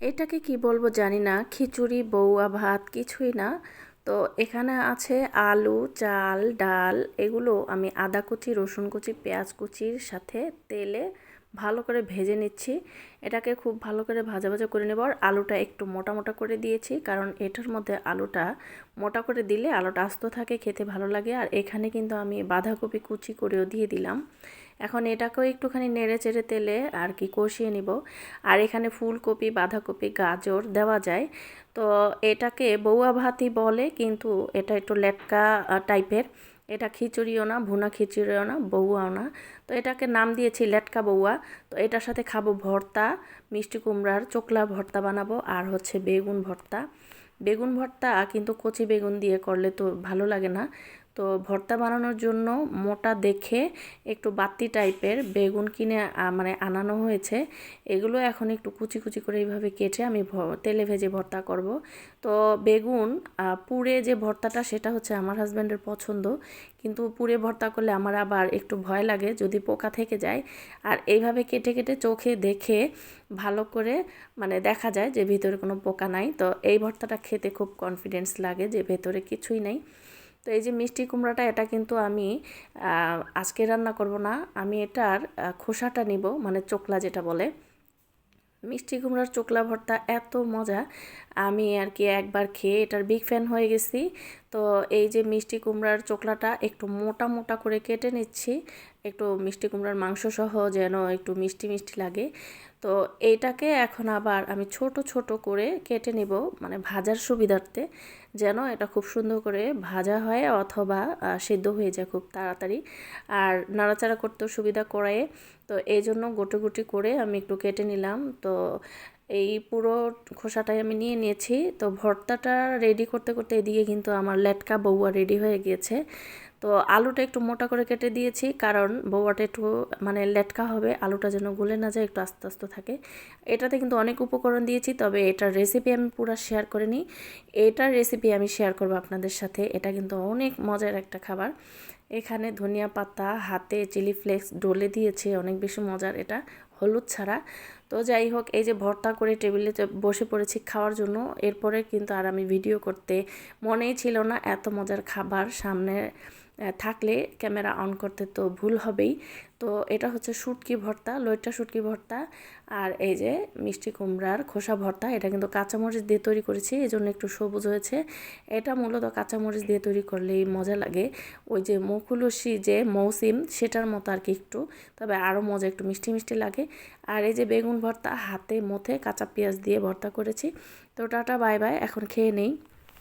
এটাকে কি বলব জানি না, খিচুড়ি, বউয়া ভাত কিছুই না। তো এখানে আছে আলু, চাল, ডাল, এগুলো আমি আদা কুচি, রসুন কুচি, পেঁয়াজ কুচির সাথে তেলে ভালো করে ভেজে নিচ্ছি। এটাকে খুব ভালো করে ভাজা ভাজা করে নেব। আর আলুটা একটু মোটা মোটা করে দিয়েছি, কারণ এটার মধ্যে আলুটা মোটা করে দিলে আলুটা আস্ত থাকে, খেতে ভালো লাগে। আর এখানে কিন্তু আমি বাঁধাকপি কুচি করেও দিয়ে দিলাম। এখন এটাকেও একটুখানি নেড়ে চেড়ে তেলে আর কি কষিয়ে নিব। আর এখানে ফুলকপি, বাঁধাকপি, গাজর দেওয়া যায়। তো এটাকে বৌয়া ভাতি বলে, কিন্তু এটা একটু লেটকা টাইপের। এটা খিচুড়িও না, ভুনা খিচুড়িও না বউয়াও না। তো এটাকে নাম দিয়েছি লেটকা বউয়া তো এটার সাথে খাব ভর্তা, মিষ্টি কুমড়ার চোকলা ভর্তা বানাবো আর হচ্ছে বেগুন ভর্তা। বেগুন ভর্তা কিন্তু কচি বেগুন দিয়ে করলে তো ভালো লাগে না। তো ভর্তা বানানোর জন্য মোটা দেখে একটু বাতি টাইপের বেগুন কিনে মানে আনানো হয়েছে। এগুলো এখন একটু কুচি কুচি করে এইভাবে কেটে আমি তেলে ভেজে ভর্তা করব। তো বেগুন পুড়ে যে ভর্তাটা সেটা হচ্ছে আমার হাজব্যান্ডের পছন্দ। কিন্তু পুড়ে ভর্তা করলে আমার আবার একটু ভয় লাগে যদি পোকা থেকে যায়। আর এইভাবে কেটে কেটে চোখে দেখে ভালো করে মানে দেখা যায় যে ভিতরে কোনো পোকা নাই। তো এই ভর্তাটা খেতে খুব কনফিডেন্স লাগে যে ভেতরে কিছুই নেই। তো এই যে মিষ্টি কুমড়াটা, এটা কিন্তু আমি আজকে রান্না করব না। আমি এটার খোসাটা নিব মানে চোকলা যেটা বলে। মিষ্টি কুমড়ার চোকলা ভর্তা এত মজা। আমি আর কি একবার খেয়ে এটার বিগ ফ্যান হয়ে গেছি। তো এই যে মিষ্টি কুমড়ার চোকলাটা একটু মোটা মোটা করে কেটে নিচ্ছি। একটু মিষ্টি কুমড়ার মাংস সহ যেন একটু মিষ্টি মিষ্টি লাগে। তো এইটাকে এখন আবার আমি ছোট ছোট করে কেটে নিব মানে ভাজার সুবিধার্থে। যেন এটা খুব সুন্দর করে ভাজা হয় অথবা সেদ্ধ হয়ে যায় খুব তাড়াতাড়ি। আর নাড়াচাড়া করতেও সুবিধা করে তো এই জন্য গোটে গুটি করে আমি একটু কেটে নিলাম। তো এই পুরো খোসাটাই আমি নিয়ে নিয়েছি। তো ভর্তাটা রেডি করতে করতে এদিকে কিন্তু আমার লেটকা বউয়া রেডি হয়ে গিয়েছে। তো আলুটা একটু মোটা করে কেটে দিয়েছি, কারণ বউয়াটা একটু মানে লেটকা হবে, আলুটা যেন গলে না যায়, একটু আস্তে আস্তে থাকে। এটাতে কিন্তু অনেক উপকরণ দিয়েছি, তবে এটার রেসিপি আমি পুরো শেয়ার করে নিই এটার রেসিপি আমি শেয়ার করব আপনাদের সাথে। এটা কিন্তু অনেক মজার একটা খাবার। এখানে ধনিয়া পাতা, হাতে চিলি ফ্লেক্স ডলে দিয়েছে, অনেক বেশি মজার এটা। হলুদ ছাড়া। তো যাই হোক, এই যে ভর্তা করে টেবিলে বসে পড়েছি খাওয়ার জন্য, এরপরে কিন্তু আর আমি ভিডিও করতে মনেই ছিল না এত মজার খাবার সামনে থাকলে ক্যামেরা অন করতে তো ভুল হবেই। তো এটা হচ্ছে শুটকি ভর্তা লইটা শুটকি ভর্তা আর এই যে মিষ্টি কুমড়ার খোসা ভর্তা। এটা কিন্তু কাঁচামরিচ দিয়ে তৈরি করেছি এই জন্য একটু সবুজ হয়েছে। এটা মূলত কাঁচামরিচ দিয়ে তৈরি করলেই মজা লাগে। ওই যে মকুলসি যে মৌসিম, সেটার মতো আর কি একটু, তবে আরও মজা, একটু মিষ্টি মিষ্টি লাগে। আর এই যে বেগুন ভর্তা, হাতে মথে কাঁচা পেঁয়াজ দিয়ে ভর্তা করেছি। তো টাটা, বাই বাই, এখন খেয়ে নেই।